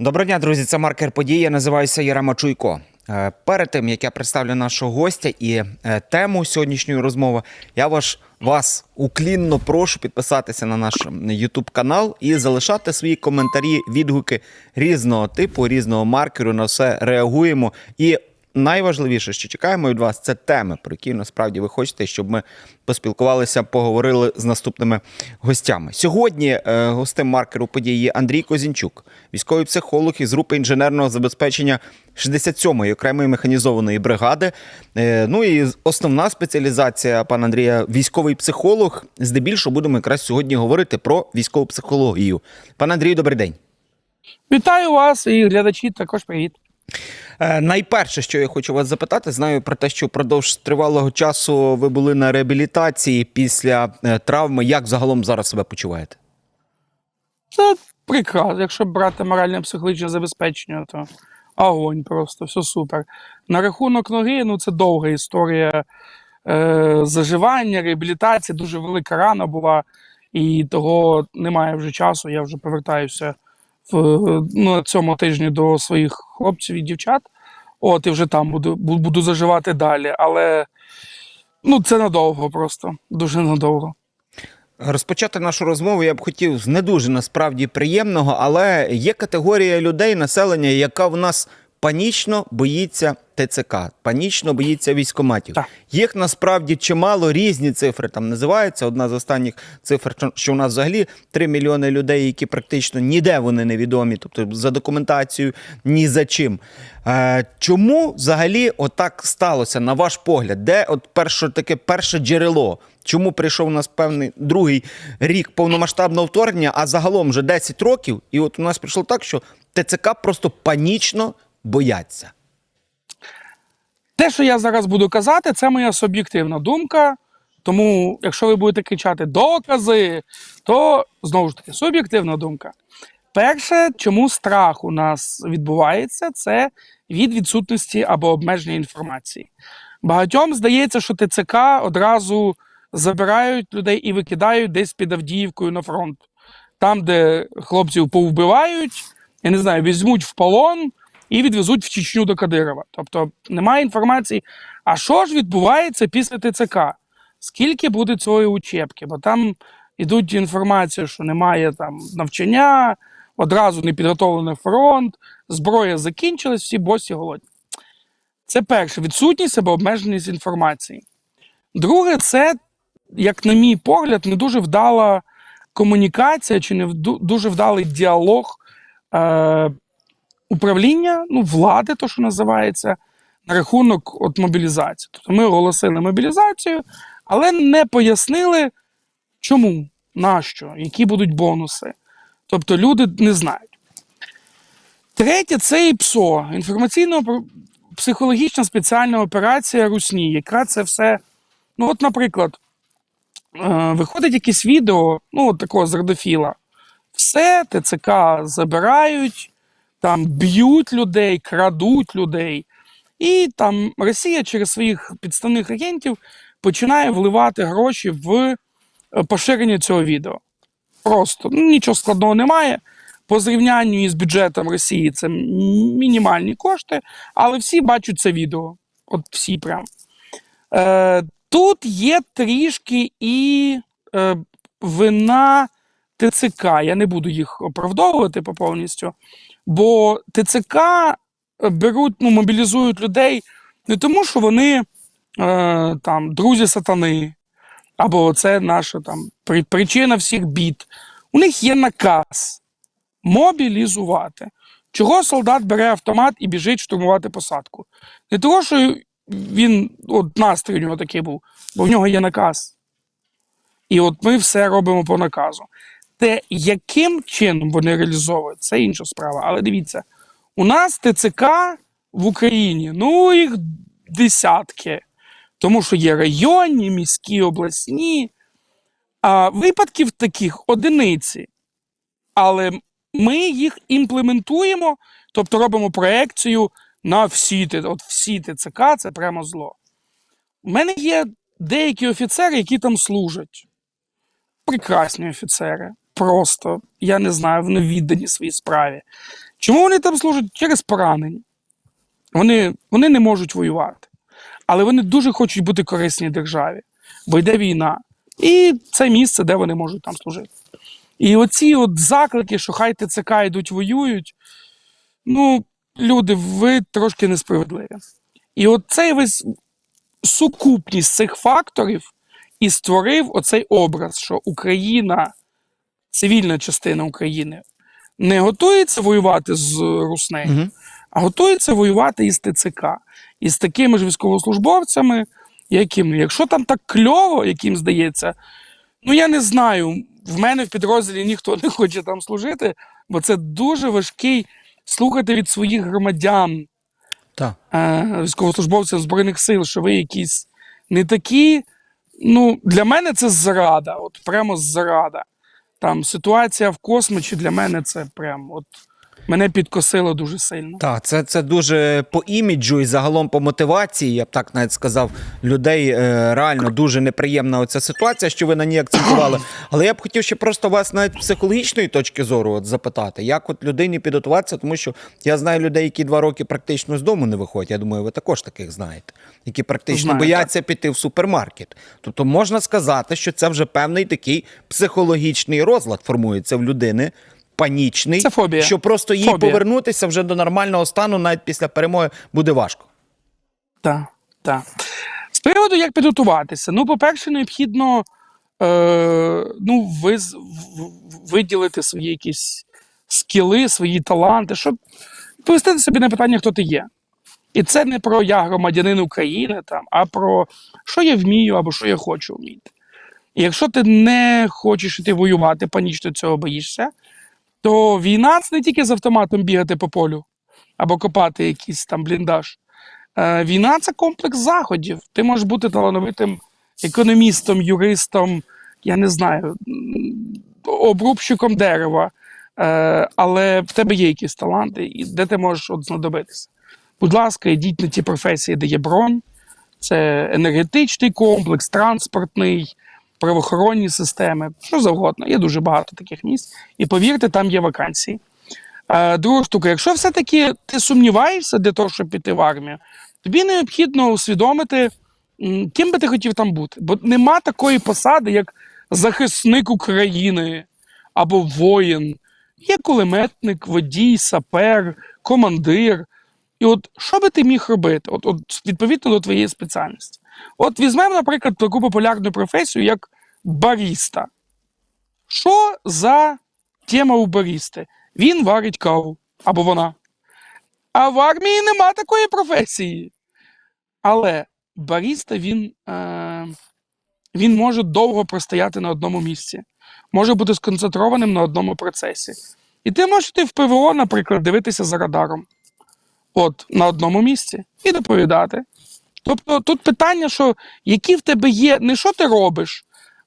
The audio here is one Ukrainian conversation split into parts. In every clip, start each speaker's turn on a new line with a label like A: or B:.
A: Доброго дня, друзі. Це маркер події. Я називаюся Ярема Чуйко. Е, Перед тим як я представлю нашого гостя і е, тему сьогоднішньої розмови, я ваш вас уклінно прошу підписатися на наш YouTube канал і залишати свої коментарі, відгуки різного типу, різного маркеру. На все реагуємо. І найважливіше, що чекаємо від вас, це теми, про які насправді ви хочете, щоб ми поспілкувалися, поговорили з наступними гостями. Сьогодні е, гостем маркеру події є Андрій Козінчук, військовий психолог із групи інженерного забезпечення 67-ї окремої механізованої бригади. Е, ну і основна спеціалізація пана Андрія військовий психолог. Здебільшого будемо якраз сьогодні говорити про військову психологію. Пан Андрій, добрий день.
B: Вітаю вас і глядачі також привіт.
A: Е, Найперше, що я хочу вас запитати, знаю про те, що впродовж тривалого часу ви були на реабілітації після е, травми. Як загалом зараз себе почуваєте?
B: Це прекрасно. Якщо брати моральне психологічне забезпечення, то огонь просто, все супер. На рахунок ноги, ну це довга історія е, заживання, реабілітації, дуже велика рана була, і того немає вже часу. Я вже повертаюся в ну, на цьому тижні до своїх хлопців і дівчат. От, і вже там буду, буду заживати далі. Але ну, це надовго просто, дуже надовго.
A: Розпочати нашу розмову я б хотів з не дуже насправді приємного, але є категорія людей, населення, яка в нас панічно боїться ТЦК, панічно боїться військоматів.
B: Так.
A: Їх насправді чимало різні цифри там називаються. Одна з останніх цифр, що- у нас взагалі 3 мільйони людей, які практично ніде вони невідомі, тобто за документацією, ні за чим. Е, чому взагалі отак сталося, на ваш погляд? Де от перше таке перше джерело? Чому прийшов у нас певний другий рік повномасштабного вторгнення, а загалом вже 10 років, і от у нас прийшло так, що ТЦК просто панічно бояться.
B: Те, що я зараз буду казати, це моя суб'єктивна думка. Тому, якщо ви будете кричати докази, то знову ж таки суб'єктивна думка. Перше, чому страх у нас відбувається, це від відсутності або обмеження інформації. Багатьом здається, що ТЦК одразу забирають людей і викидають десь під Авдіївкою на фронт. Там, де хлопців повбивають, я не знаю, візьмуть в полон і відвезуть в Чечню до Кадирова. Тобто немає інформації, а що ж відбувається після ТЦК? Скільки буде цієї учебки? Бо там ідуть інформація, що немає там навчання, одразу не підготовлений фронт, зброя закінчилась, всі босі голодні. Це перше відсутність або обмеженість інформації. Друге, це, як на мій погляд, не дуже вдала комунікація чи не дуже вдалий діалог е, управління, ну, влади, то що називається, на рахунок от мобілізації. Тобто ми оголосили мобілізацію, але не пояснили, чому, нащо, які будуть бонуси. Тобто люди не знають. Третє це ІПСО, інформаційно-психологічна спеціальна операція Русні, яка це все. Ну, от, наприклад, е, виходить якесь відео, ну, от такого з. Все, ТЦК забирають, там б'ють людей, крадуть людей. І там Росія через своїх підставних агентів починає вливати гроші в е, поширення цього відео. Просто ну, нічого складного немає. По зрівнянню із бюджетом Росії це мінімальні кошти, але всі бачать це відео. От всі прям. Е, тут є трішки і е, вина ТЦК. Я не буду їх оправдовувати по повністю, бо ТЦК беруть, ну, мобілізують людей не тому, що вони е, там друзі сатани, або це наша там причина всіх бід. У них є наказ мобілізувати. Чого солдат бере автомат і біжить штурмувати посадку? Не того, що він от настрій у нього такий був, бо в нього є наказ. І от ми все робимо по наказу. Те, яким чином вони реалізовують, це інша справа. Але дивіться, у нас ТЦК в Україні, ну їх десятки. Тому що є районні, міські, обласні. А випадків таких одиниці. Але ми їх імплементуємо, тобто робимо проекцію на всі, от всі ТЦК, це прямо зло. У мене є деякі офіцери, які там служать. Прекрасні офіцери. Просто, я не знаю, вони віддані своїй справі. Чому вони там служать? Через поранення. Вони, вони не можуть воювати. Але вони дуже хочуть бути корисні державі, бо йде війна. І це місце, де вони можуть там служити. І оці от заклики, що хай ТЦК йдуть воюють, ну, люди, ви трошки несправедливі. І от цей весь сукупність цих факторів і створив оцей образ, що Україна, цивільна частина України, не готується воювати з Руснею,
A: Угу.
B: а готується воювати із ТЦК, із такими ж військовослужбовцями, яким, якщо там так кльово, яким здається, ну я не знаю. В мене в підрозділі ніхто не хоче там служити, бо це дуже важкий слухати від своїх громадян,
A: Так.
B: е, військовослужбовців Збройних сил, що ви якісь не такі. Ну, для мене це зрада, от прямо зрада. Там ситуація в космосі для мене це прям от мене підкосило дуже сильно.
A: Так, це, це дуже по іміджу і загалом по мотивації, я б так навіть сказав, людей е, реально дуже неприємна оця ситуація, що ви на ній акцентували. Але я б хотів ще просто вас навіть психологічної точки зору от запитати, як от людині підготуватися, тому що я знаю людей, які два роки практично з дому не виходять. Я думаю, ви також таких знаєте, які практично
B: Знаю,
A: бояться піти в супермаркет. Тобто можна сказати, що це вже певний такий психологічний розлад формується в людини. Панічний,
B: Це фобія.
A: що просто їй
B: Фобія.
A: повернутися вже до нормального стану навіть після перемоги буде важко.
B: Так, так. З приводу, як підготуватися. Ну, по-перше, необхідно е, ну, виз, в- в- виділити свої якісь скіли, свої таланти, щоб повести собі на питання, хто ти є. І це не про я громадянин України, там, а про що я вмію або що я хочу вміти. І якщо ти не хочеш іти воювати, панічно цього боїшся, то війна це не тільки з автоматом бігати по полю або копати якийсь там бліндаж. Е, Війна це комплекс заходів. Ти можеш бути талановитим економістом, юристом, я не знаю, обрубщиком дерева, Е, але в тебе є якісь таланти, де ти можеш от знадобитися. Будь ласка, йдіть на ті професії, де є бронь. Це енергетичний комплекс, транспортний, правоохоронні системи, що завгодно. Є дуже багато таких місць. І повірте, там є вакансії. Друга штука, якщо все-таки ти сумніваєшся для того, щоб піти в армію, тобі необхідно усвідомити, ким би ти хотів там бути. Бо нема такої посади, як захисник України або воїн. Є кулеметник, водій, сапер, командир. І от що би ти міг робити? От, от відповідно до твоєї спеціальності. От візьмемо, наприклад, таку популярну професію, як баріста. Що за тема у барісти? Він варить каву або вона. А в армії нема такої професії. Але баріста він, е, він може довго простояти на одному місці, може бути сконцентрованим на одному процесі. І ти можеш йти в ПВО, наприклад, дивитися за радаром. От на одному місці і доповідати. Тобто тут питання, що які в тебе є, не що ти робиш,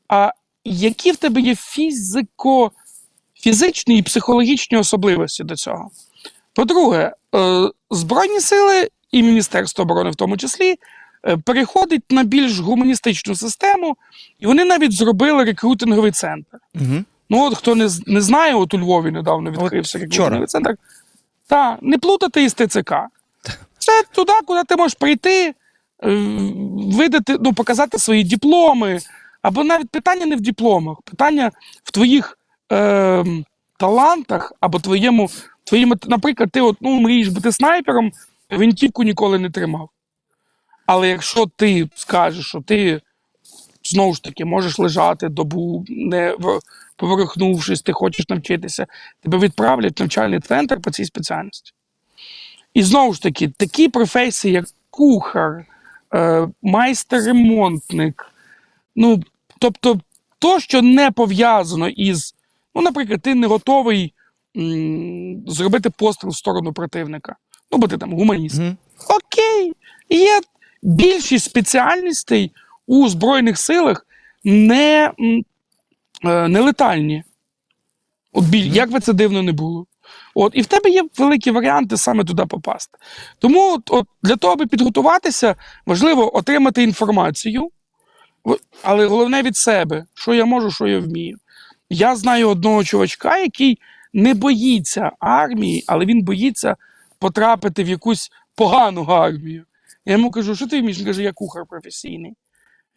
B: а які в тебе є фізико, фізичні і психологічні особливості до цього. По-друге, е, Збройні сили і Міністерство оборони, в тому числі, е, переходить на більш гуманістичну систему, і вони навіть зробили рекрутинговий центр.
A: Угу.
B: Ну, от хто не, не знає, от у Львові недавно відкрився рекрутинговий центр. Так, не плутати із ТЦК. Це туди, куди ти можеш прийти, видати, ну, показати свої дипломи. Або навіть питання не в дипломах, питання в твоїх е, талантах, або твоєму, твоєму, наприклад, ти от, ну, мрієш бути снайпером, гвинтівку ніколи не тримав. Але якщо ти скажеш, що ти знову ж таки можеш лежати добу, не поворухнувшись, ти хочеш навчитися, тебе відправлять в навчальний центр по цій спеціальності. І знову ж таки, такі професії, як кухар, майстер-ремонтник, ну, тобто, то, що не пов'язано із, ну, наприклад, ти не готовий м, зробити постріл в сторону противника. Ну, бо ти там гуманіст.
A: Угу.
B: Окей, є більшість спеціальностей у Збройних силах не, м, е, не летальні. От біль, як би це дивно не було. От, і в тебе є великі варіанти саме туди попасти. Тому от, от, для того, аби підготуватися, важливо отримати інформацію, але головне від себе, що я можу, що я вмію. Я знаю одного чувачка, який не боїться армії, але він боїться потрапити в якусь погану армію. Я йому кажу, що ти вмієш? Він каже, я кухар професійний.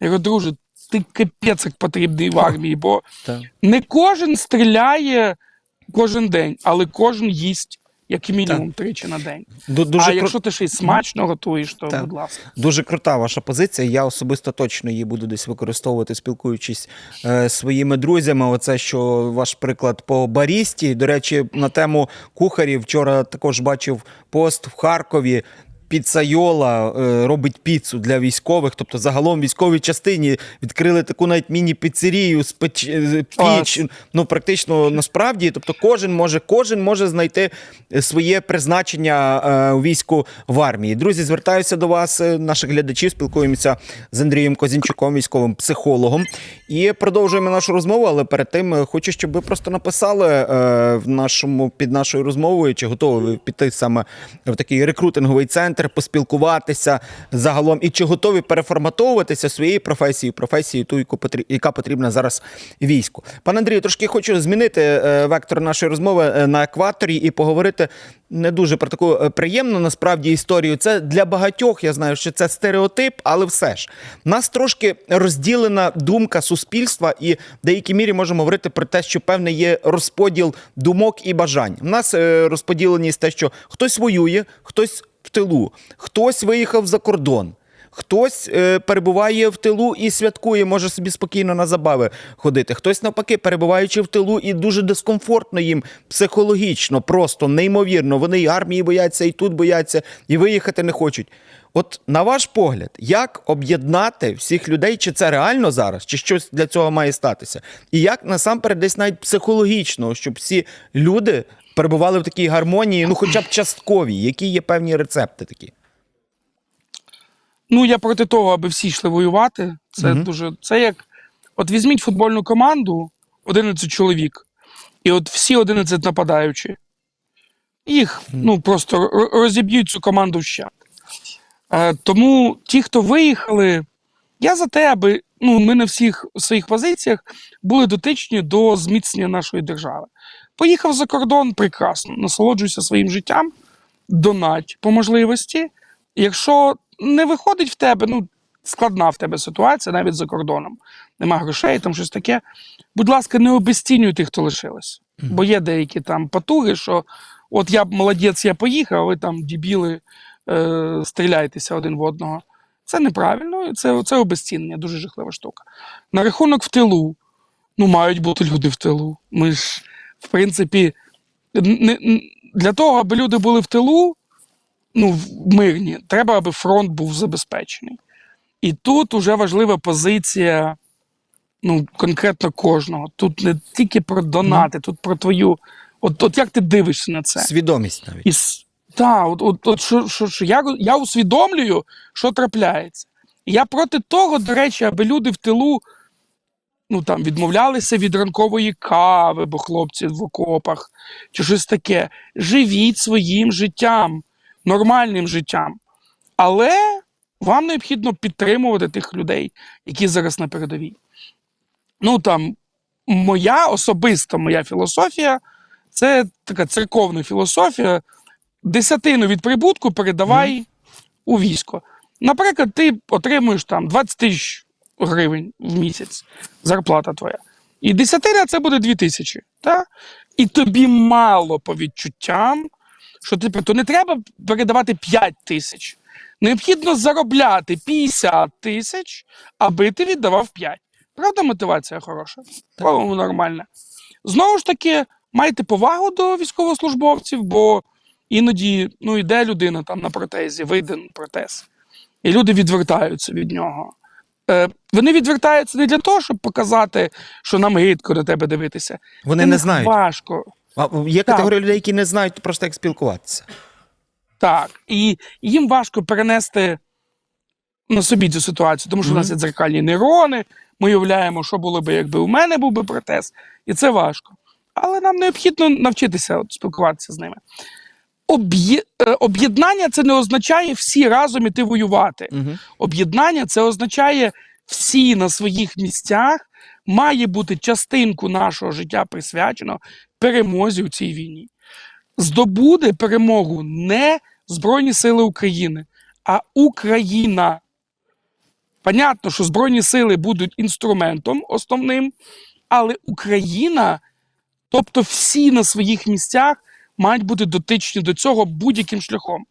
B: Я кажу, друже, ти капець як потрібний в армії, бо
A: Так.
B: не кожен стріляє кожен день, але кожен їсть як мінімум тричі на день.
A: Ду- Дуже
B: а
A: кру-
B: якщо ти ще й смачно готуєш, то
A: Так.
B: будь ласка.
A: Дуже крута ваша позиція. Я особисто точно її буду десь використовувати, спілкуючись е, своїми друзями. Оце що ваш приклад по барісті. До речі, на тему кухарів вчора також бачив пост в Харкові. Піцайола е, робить піцу для військових, тобто загалом військовій частині відкрили таку навіть міні-піцерію з печ... е, піч. Ну практично насправді, тобто кожен може, кожен може знайти е, своє призначення у війську в армії. Друзі, звертаюся до вас, наших глядачів. Спілкуємося з Андрієм Козінчуком, військовим психологом, і продовжуємо нашу розмову. Але перед тим хочу, щоб ви просто написали в нашому під нашою розмовою, чи готові ви піти саме в такий рекрутинговий центр, поспілкуватися загалом, і чи готові переформатовуватися своєю професією, професією ту, яку яка потрібна зараз війську. Пане Андрію, трошки хочу змінити е, вектор нашої розмови е, на екваторі і поговорити не дуже про таку е, приємну насправді історію. Це для багатьох, я знаю, що це стереотип, але все ж нас трошки розділена думка суспільства, і в деякій мірі можемо говорити про те, що певний є розподіл думок і бажань. У нас розподіленість те, що хтось воює, хтось в тилу, хтось виїхав за кордон. Хтось е, перебуває в тилу і святкує, може собі спокійно на забави ходити. Хтось навпаки, перебуваючи в тилу, і дуже дискомфортно їм психологічно, просто неймовірно. Вони і армії бояться, і тут бояться, і виїхати не хочуть. От на ваш погляд, як об'єднати всіх людей, чи це реально зараз, чи щось для цього має статися? І як насамперед десь навіть психологічно, щоб всі люди перебували в такій гармонії, ну хоча б частковій, які є певні рецепти такі?
B: Ну, я проти того, аби всі йшли воювати. Це
A: Мгм.
B: дуже. Це як. От візьміть футбольну команду, 11 чоловік, і от всі 11 нападаючі. Їх ну, просто розіб'ють цю команду вщент. Е, тому ті, хто виїхали, я за те, аби ну, ми на всіх своїх позиціях були дотичні до зміцнення нашої держави. Поїхав за кордон, прекрасно, насолоджуйся своїм життям, донать по можливості. Якщо не виходить в тебе, ну складна в тебе ситуація навіть за кордоном, нема грошей, там щось таке. Будь ласка, не обезцінюй тих, хто лишились. Бо є деякі там потуги, що от я б молодець, я поїхав, а ви там дібіли, е, стріляйтеся один в одного. Це неправильно, це, це обезцінення, дуже жахлива штука. На рахунок в тилу. Ну, мають бути люди в тилу. Ми ж, в принципі, не, для того, аби люди були в тилу, ну, в- мирні, треба, аби фронт був забезпечений. І тут уже важлива позиція ну, конкретно кожного. Тут не тільки про донати, тут про твою. От, от як ти дивишся на це?
A: Свідомість навіть.
B: І с- та, от, от, от що, що, що я, я усвідомлюю, що трапляється. І я проти того, до речі, аби люди в тилу ну, там, відмовлялися від ранкової кави, бо хлопці в окопах, чи щось таке. Живіть своїм життям, нормальним життям. Але вам необхідно підтримувати тих людей, які зараз на передовій. Ну там, моя особиста моя філософія це така церковна філософія. Десятину від прибутку передавай у військо. Наприклад, ти отримуєш там 20 тисяч гривень в місяць, зарплата твоя. І десятина це буде 2 тисячі. І тобі мало по відчуттям, що типу, то не треба передавати 5 тисяч. Необхідно заробляти 50 тисяч, аби ти віддавав 5. Правда, мотивація хороша? По-моєму, нормальна. Знову ж таки, майте повагу до військовослужбовців, бо іноді ну, йде людина там на протезі, вийде на протез, і люди відвертаються від нього. Е, вони відвертаються не для того, щоб показати, що нам гидко до тебе дивитися.
A: Вони
B: Для
A: не знають.
B: Важко.
A: А, Є
B: Так.
A: категорія людей, які не знають просто як спілкуватися.
B: Так. І їм важко перенести на собі цю ситуацію, тому що в нас є дзеркальні нейрони, ми уявляємо, що було б, якби у мене був би протез, і це важко. Але нам необхідно навчитися от, спілкуватися з ними. Е, Об'єднання це не означає всі разом іти воювати.
A: Угу.
B: Об'єднання це означає всі на своїх місцях. Має бути частинку нашого життя присвячено перемозі у цій війні. Здобуде перемогу не Збройні Сили України, а Україна. Понятно, що Збройні сили будуть інструментом основним, але Україна, тобто всі на своїх місцях, мають бути дотичні до цього будь-яким шляхом.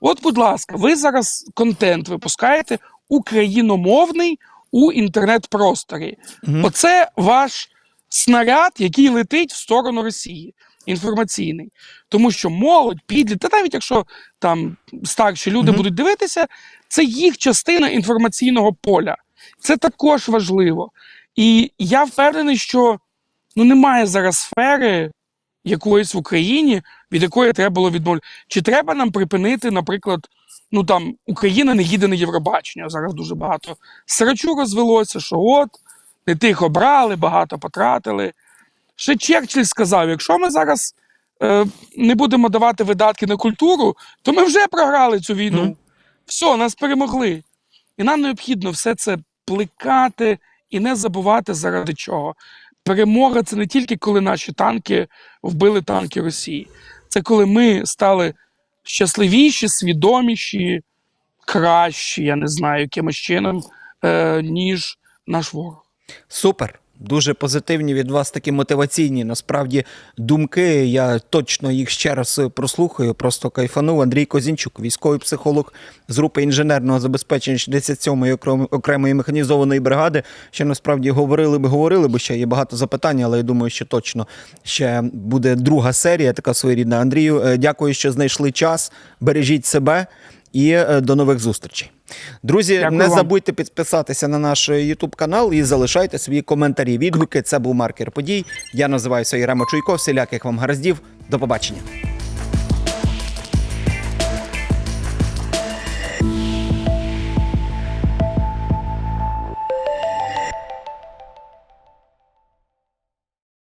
B: От, будь ласка, ви зараз контент випускаєте україномовний у інтернет-просторі.
A: Мгм.
B: Оце ваш снаряд, який летить в сторону Росії, інформаційний. Тому що молодь, підлі, та навіть якщо там старші люди
A: Мгм.
B: будуть дивитися, це їх частина інформаційного поля. Це також важливо. І я впевнений, що ну, немає зараз сфери якоїсь в Україні, від якої треба було відмовити. Чи треба нам припинити, наприклад, ну там Україна не їде на Євробачення. Зараз дуже багато срачу розвелося, що от не тих обрали, багато потратили. Ще Черчилль сказав: якщо ми зараз е, не будемо давати видатки на культуру, то ми вже програли цю війну.
A: Мгм.
B: Все, нас перемогли. І нам необхідно все це плекати і не забувати заради чого. Перемога це не тільки коли наші танки вбили танки Росії. Це коли ми стали щасливіші, свідоміші, кращі, я не знаю, якимось чином, е, ніж наш ворог.
A: Супер. Дуже позитивні від вас такі мотиваційні насправді думки. Я точно їх ще раз прослухаю. Просто кайфанув. Андрій Козінчук, військовий психолог з групи інженерного забезпечення 67-ї окрем- окремої механізованої бригади. Ще насправді говорили би, говорили би ще є багато запитань, але я думаю, що точно ще буде друга серія, така своєрідна. Андрію, е, дякую, що знайшли час. Бережіть себе і е, до нових зустрічей. Друзі,
B: Дякую
A: не
B: вам.
A: забудьте підписатися на наш YouTube канал і залишайте свої коментарі. Відгуки. Це був маркер подій. Я називаюся Єрема Чуйко. Всіляких вам гараздів. До побачення.